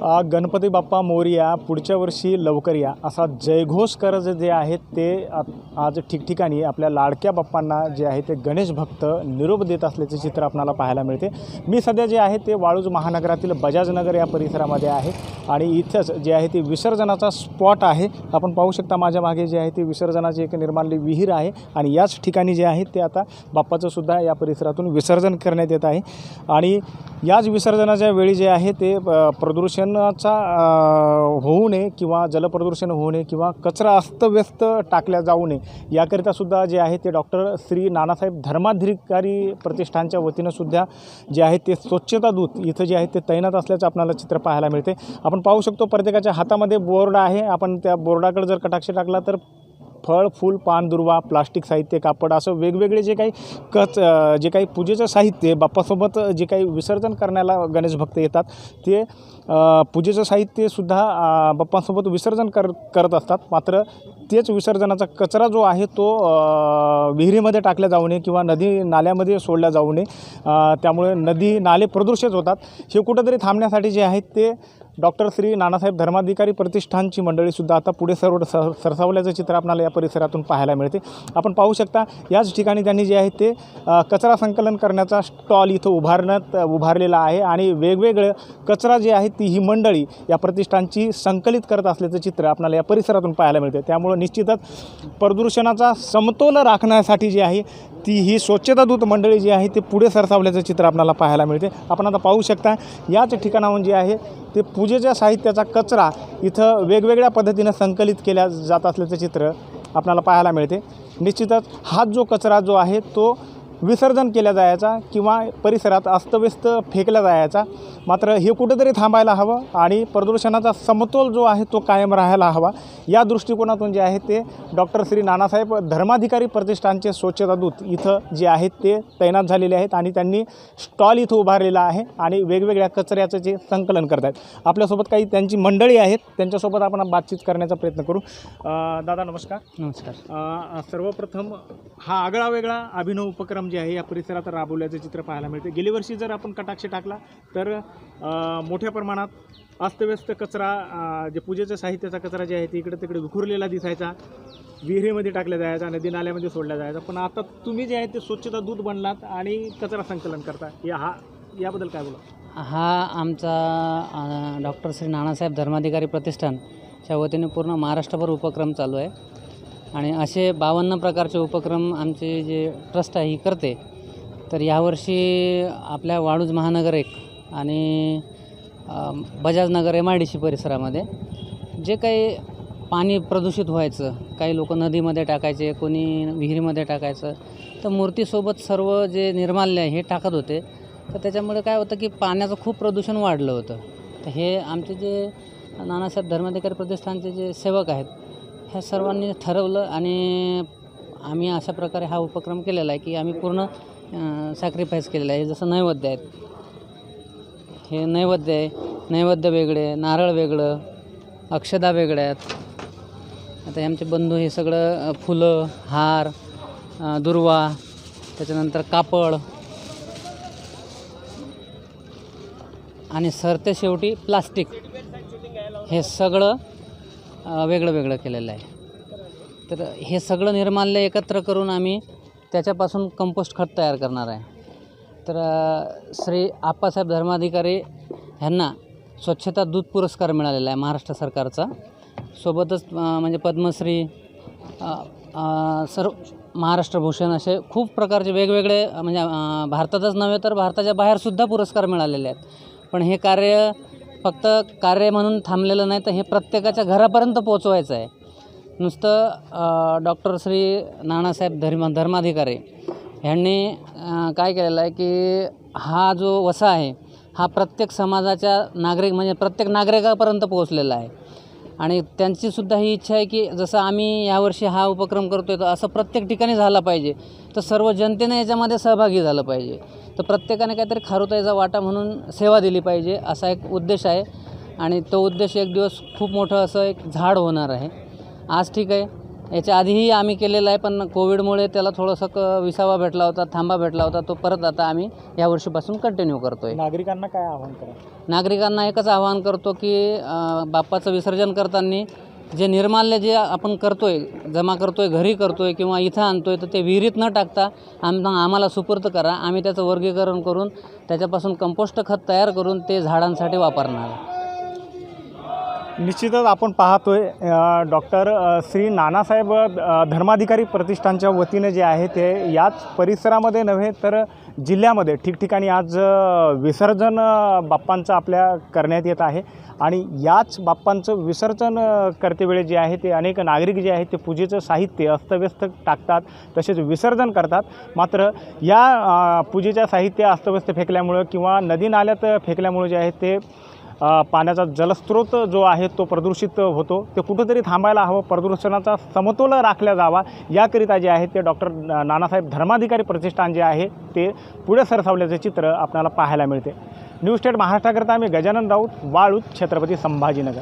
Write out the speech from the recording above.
गणपती बाप्पा मोरया पुढच्या वर्षी लवकर या. असा जयघोष करत जे आहेत ते आज ठिकठिकाणी आपल्या लाडक्या बाप्पांना जे आहे ते गणेश भक्त निरोप देत असल्याचे चित्र आपल्याला पाहायला मिळते. मी सध्या जे आहे ते वाळूज महानगरातील बजाजनगर या परिसरामध्ये आहे आणि इथंच जे आहे ते विसर्जनाचा स्पॉट आहे. आपण पाहू शकता माझ्या मागे जे आहे ते विसर्जनाची एक निर्माणली विहीर आहे आणि याच ठिकाणी जे आहे ते आता बाप्पाचं सुद्धा या परिसरातून विसर्जन करण्यात येत आहे. आणि याच विसर्जनाच्या वेळी जे आहे ते प्रदूषण प्रदूषणाचा होऊ नये किंवा जलप्रदूषण होऊ नये किंवा कचरा अस्तव्यस्त टाकल्या जाऊ नये याकरिता सुद्धा जे आहे ते डॉक्टर श्री नानासाहेब धर्माधिकारी प्रतिष्ठानच्या वतीनंसुद्धा जे आहे ते स्वच्छता दूत इथं जे आहे ते तैनात असल्याचं आपल्याला चित्र पाहायला मिळते. आपण पाहू शकतो प्रत्येकाच्या हातामध्ये बोर्ड आहे. आपण त्या बोर्डाकडे जर कटाक्ष टाकला तर फळ फूल पान दुर्वा प्लास्टिक साहित्य कापड असं वेगवेगळे जे काही कच जे काही पूजेचं साहित्य बाप्पासोबत जे काही विसर्जन करण्याला गणेश भक्त येतात ते पूजेचं साहित्यसुद्धा अ, बाप्पासोबत विसर्जन कर करत असतात. मात्र तेच विसर्जनाचा कचरा जो आहे तो विहिरीमध्ये टाकला जाऊ नये किंवा नदी नाल्यामध्ये सोडला जाऊ नये. त्यामुळे नदी नाले प्रदूषित होतात. हे कुठंतरी थांबण्यासाठी जे आहेत ते डॉक्टर श्री नानासाहेब धर्माधिकारी प्रतिष्ठानची मंडळीसुद्धा आता पुढे सर्व सर सरसावल्याचं चित्र आपल्याला या परिसरातून पाहायला मिळते. आपण पाहू शकता याच ठिकाणी त्यांनी जे आहे ते कचरा संकलन करण्याचा स्टॉल इथं उभारण्यात उभारलेला आहे आणि वेगवेगळं कचरा जे आहे ती ही मंडळी या प्रतिष्ठानची संकलित करत असल्याचं चित्र आपल्याला या परिसरातून पाहायला मिळते. त्यामुळं निश्चितच प्रदूषणाचा समतोल राखण्यासाठी जी आहे ती ही स्वच्छता दूत मंडळी जी आहे ते पुढे सरसावल्याचं चित्र आपल्याला पाहायला मिळते. आपण आता पाहू शकता याच ठिकाणाहून जे आहे ते पूजेच्या साहित्याचा कचरा इथं वेगवेगळ्या पद्धतीनं संकलित केल्या जात असल्याचं चित्र आपल्याला पाहायला मिळते. निश्चितच हा जो कचरा जो आहे तो विसर्जन केला जायचा किंवा परिसरात अस्तव्यस्त फेकला जायचा. मात्र हे कुठेतरी थांबायला हवं आणि प्रदूषणाचा समतोल जो आहे तो कायम राहायला हवा. या दृष्टिकोनातून जे आहे ते डॉक्टर श्री नानासाहेब धर्माधिकारी प्रतिष्ठानचे स्वच्छता दूत इथं जे आहेत ते तैनात झालेले आहेत आणि त्यांनी स्टॉल इथं उभारलेला आहे आणि वेगवेगळ्या कचऱ्याचं जे संकलन करत आहेत आपल्यासोबत काही त्यांची मंडळी आहेत. त्यांच्यासोबत आपण बातचीत करण्याचा प्रयत्न करू. दादा नमस्कार. नमस्कार. सर्वप्रथम हा आगळा वेगळा अभिनव उपक्रम जे आहे या परिसरात राबवल्याचं चित्र पाहायला मिळते गेल्या वर्षी जर आपण कटाक्ष टाकला तर मोठ्या प्रमाणात अस्तव्यस्त कचरा जे पूजेचं साहित्याचा कचरा जे आहे ते इकडे तिकडे विखुरलेला दिसायचा. विहिरीमध्ये टाकल्या जायचा नदी नाल्यामध्ये सोडला जायचा. पण आता तुम्ही जे आहे ते स्वच्छता दूत बनलात आणि कचरा संकलन करता. या हा याबद्दल काय बोला हा आमचा डॉक्टर श्री नानासाहेब धर्माधिकारी प्रतिष्ठानच्या वतीने पूर्ण महाराष्ट्रभर उपक्रम चालू आहे. आणि असे बावन्न प्रकारचे उपक्रम आमचे जे ट्रस्ट आहे ही करते. तर यावर्षी आपल्या वाळूज महानगर एक आणि Bajajnagar M I D C परिसरामध्ये जे काही पाणी प्रदूषित व्हायचं काही लोक नदीमध्ये टाकायचे कोणी विहिरीमध्ये टाकायचं तर मूर्तीसोबत सर्व जे निर्माल्य आहे हे टाकत होते. तर त्याच्यामुळे काय होतं की पाण्याचं खूप प्रदूषण वाढलं होतं. तर हे आमचे जे नानासाहेब धर्माधिकारी प्रतिष्ठानचे जे सेवक आहेत ह्या सर्वांनी ठरवलं आणि आम्ही अशा प्रकारे हा उपक्रम केलेला आहे की आम्ही पूर्ण सॅक्रिफाईस केलेलं आहे. जसं नैवेद्य आहेत हे नैवेद्य आहे. नैवेद्य वेगळे नारळ वेगळं अक्षदा वेगळ्या आहेत. आता आमचे बंधू हे सगळं फुलं हार दुर्वा त्याच्यानंतर कापड आणि सरते शेवटी प्लास्टिक. हे सगळं वेगळं वेगळं केलेलं आहे. तर हे सगळं निर्माल्य एकत्र करून आम्ही त्याच्यापासून कंपोस्ट खत तयार करणार आहे. तर श्री आप्पासाहेब धर्माधिकारी ह्यांना स्वच्छता दूत पुरस्कार मिळालेला आहे महाराष्ट्र सरकारचा. सोबतच म्हणजे पद्मश्री सर्व महाराष्ट्र भूषण असे खूप प्रकारचे वेगवेगळे म्हणजे भारतातच नव्हे तर भारताच्या बाहेरसुद्धा पुरस्कार मिळालेले आहेत. पण हे कार्य फक्त कार्य म्हणून थांबलेलं नाही तर हे प्रत्येकाच्या घरापर्यंत पोचवायचं आहे. नुसतं डॉक्टर श्री नानासाहेब धर्म धर्माधिकारी ह्यांनी काय केलेलं आहे की हा जो वसा आहे हा प्रत्येक समाजाच्या नागरिक म्हणजे प्रत्येक नागरिकापर्यंत पोहोचलेला आहे. आणि त्यांचीसुद्धा ही इच्छा आहे की जसं आम्ही यावर्षी हा उपक्रम करतो आहे तर असं प्रत्येक ठिकाणी झाला पाहिजे. तर सर्व जनतेने याच्यामध्ये सहभागी झालं पाहिजे. तर प्रत्येकाने काहीतरी खारुताईचा वाटा म्हणून सेवा दिली पाहिजे असा एक उद्देश आहे. आणि तो उद्देश एक दिवस खूप मोठं असं एक झाड होणार आहे. आज ठीक आहे. याच्या आधीही आम्ही केलेलं आहे पण कोविडमुळे त्याला थोडंसं क विसावा भेटला होता थांबा भेटला होता तो परत आता आम्ही या वर्षीपासून कंटिन्यू करतो आहे नागरिकांना काय आव्हान करा नागरिकांना एकच आवाहन करतो की अ, बाप्पाचं विसर्जन करताना जे निर्माल्य जे आपण करतोय जमा करतोय घरी करतोय किंवा इथं आणतोय तर ते विहिरीत न टाकता आम आम्हाला सुपूर्द करा. आम्ही त्याचं वर्गीकरण करून त्याच्यापासून कंपोस्ट खत तयार करून ते झाडांसाठी वापरणार. आहे. निश्चितच आपण पाहतोय डॉक्टर श्री नानासाहेब धर्माधिकारी प्रतिष्ठानच्या वतीनं जे आहे ते याच परिसरामध्ये नव्हे तर जिल्ह्यामध्ये ठिकठिकाणी आज विसर्जन बाप्पांचं आपल्या करण्यात येत आहे. आणि याच बाप्पांचं विसर्जन करतेवेळी जे आहे ते अनेक नागरिक जे आहेत ते पूजेचं साहित्य अस्तव्यस्त टाकतात तसेच विसर्जन करतात. मात्र या पूजेच्या साहित्य अस्तव्यस्त फेकल्यामुळं किंवा नदी नाल्यात फेकल्यामुळं जे आहे ते पाण्याचा जलस्रोत जो आहे तो प्रदूषित होतो. ते कुठंतरी थांबायला हवं. प्रदूषणाचा समतोल राखला जावा. याकरिता जे आहे ते डॉक्टर नानासाहेब धर्माधिकारी प्रतिष्ठान जे आहे ते पुढे सरसावल्याचे चित्र आपल्याला पाहायला मिळते. न्यूज स्टेट महाराष्ट्राकरता आम्ही गजानन राऊत वाळूत छत्रपती संभाजीनगर.